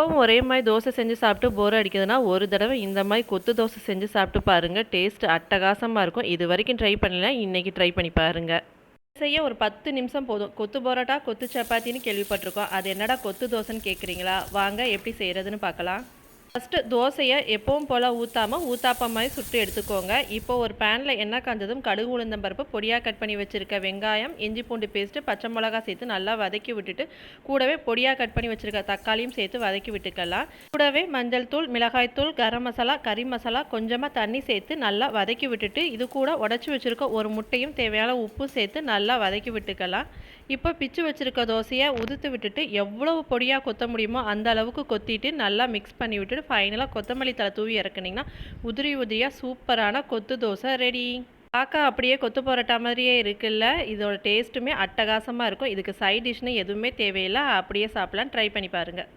எப்பவும் ஒரே மாதிரி தோசை செஞ்சு சாப்பிட்டு போர் அடிக்குதுன்னா ஒரு தடவை இந்த மாதிரி கொத்து தோசை செஞ்சு சாப்பிட்டு பாருங்கள் டேஸ்ட் அட்டகாசமாக இருக்கும். இது வரைக்கும் ட்ரை பண்ணல. இன்றைக்கி ட்ரை பண்ணி பாருங்கள் செய்ய ஒரு பத்து நிமிஷம் போதும். கொத்து பரோட்டா கொத்து சப்பாத்தின்னு கேள்விப்பட்டிருக்கோம். அது என்னடா கொத்து தோசைன்னு கேட்குறீங்களா வாங்க எப்படி செய்கிறதுன்னு பார்க்கலாம். ஃபஸ்ட்டு தோசையை எப்பவும் போல் ஊற்றாமல் ஊத்தாப்பம் மாதிரி சுட்டு எடுத்துக்கோங்க. இப்போ ஒரு பேனில் எண்ணெய் காஞ்சதும் கடுகு உளுந்தம் பருப்பு பொடியாக கட் பண்ணி வச்சுருக்க வெங்காயம் இஞ்சி பூண்டு பேஸ்ட்டு பச்சை மிளகா சேர்த்து நல்லா வதக்கி விட்டுட்டு கூடவே பொடியாக கட் பண்ணி வச்சுருக்க தக்காளியும் சேர்த்து வதக்கி விட்டுக்கலாம். கூடவே மஞ்சள் தூள் மிளகாய் தூள் கரம் மசாலா கறி மசாலா கொஞ்சமாக தண்ணி சேர்த்து நல்லா வதக்கி விட்டுட்டு இது கூட உடச்சி வச்சுருக்க ஒரு முட்டையும் தேவையான உப்பு சேர்த்து நல்லா வதக்கி விட்டுக்கலாம். இப்போ பிச்சு வச்சுருக்க தோசையை உதுத்து விட்டுட்டு எவ்வளவு பொடியாக கொத்த முடியுமோ அந்த அளவுக்கு கொத்திட்டு நல்லா மிக்ஸ் பண்ணி விட்டுட்டு ஃபைனலாக கொத்தமல்லி தலை தூவி இறக்குனிங்கன்னா உதிரி உதிரியாக சூப்பரான கொத்து தோசை ரெடி பார்க்க அப்படியே கொத்து பரோட்டா மாதிரியே இருக்குல்ல இதோட டேஸ்ட்டுமே அட்டகாசமாக இருக்கும். இதுக்கு சைட் டிஷ்னு எதுவுமே தேவையில்லை. அப்படியே சாப்பிட்லாம் ட்ரை பண்ணி பாருங்கள்